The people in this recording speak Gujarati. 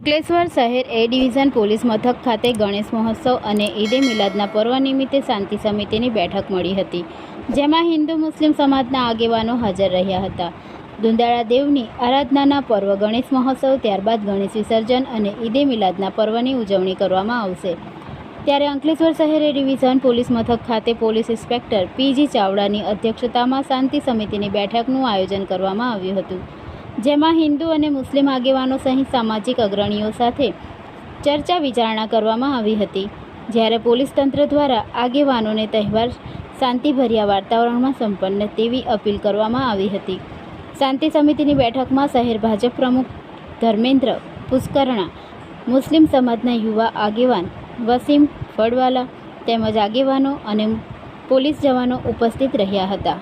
અંકલેશ્વર શહેર એ ડિવિઝન પોલીસ મથક ખાતે ગણેશ મહોત્સવ અને ઈદે મિલાદના પર્વ નિમિત્તે શાંતિ સમિતિની બેઠક મળી હતી, જેમાં હિન્દુ મુસ્લિમ સમાજના આગેવાનો હાજર રહ્યા હતા. દુંદાળા દેવની આરાધનાના પર્વ ગણેશ મહોત્સવ ત્યારબાદ ગણેશ વિસર્જન અને ઈદે મિલાદના પર્વની ઉજવણી કરવામાં આવશે. ત્યારે અંકલેશ્વર શહેર એ ડિવિઝન પોલીસ મથક ખાતે પોલીસ ઇન્સ્પેક્ટર પીજી ચાવડાની અધ્યક્ષતામાં શાંતિ સમિતિની બેઠકનું આયોજન કરવામાં આવ્યું હતું. જેમાં હિન્દુ અને મુસ્લિમ આગેવાનો સહિત સામાજિક અગ્રણીઓ સાથે ચર્ચા વિચારણા કરવામાં આવી હતી. જ્યારે પોલીસ તંત્ર દ્વારા આગેવાનોને તહેવાર, શાંતિભર્યા વાતાવરણમાં સંપન્ન તેવી અપીલ કરવામાં આવી હતી. શાંતિ સમિતિની બેઠકમાં શહેર ભાજપ પ્રમુખ ધર્મેન્દ્ર પુષ્કરણા, મુસ્લિમ સમાજના યુવા આગેવાન વસીમ ફળવાલા તેમજ આગેવાનો અને પોલીસ જવાનો ઉપસ્થિત રહ્યા હતા.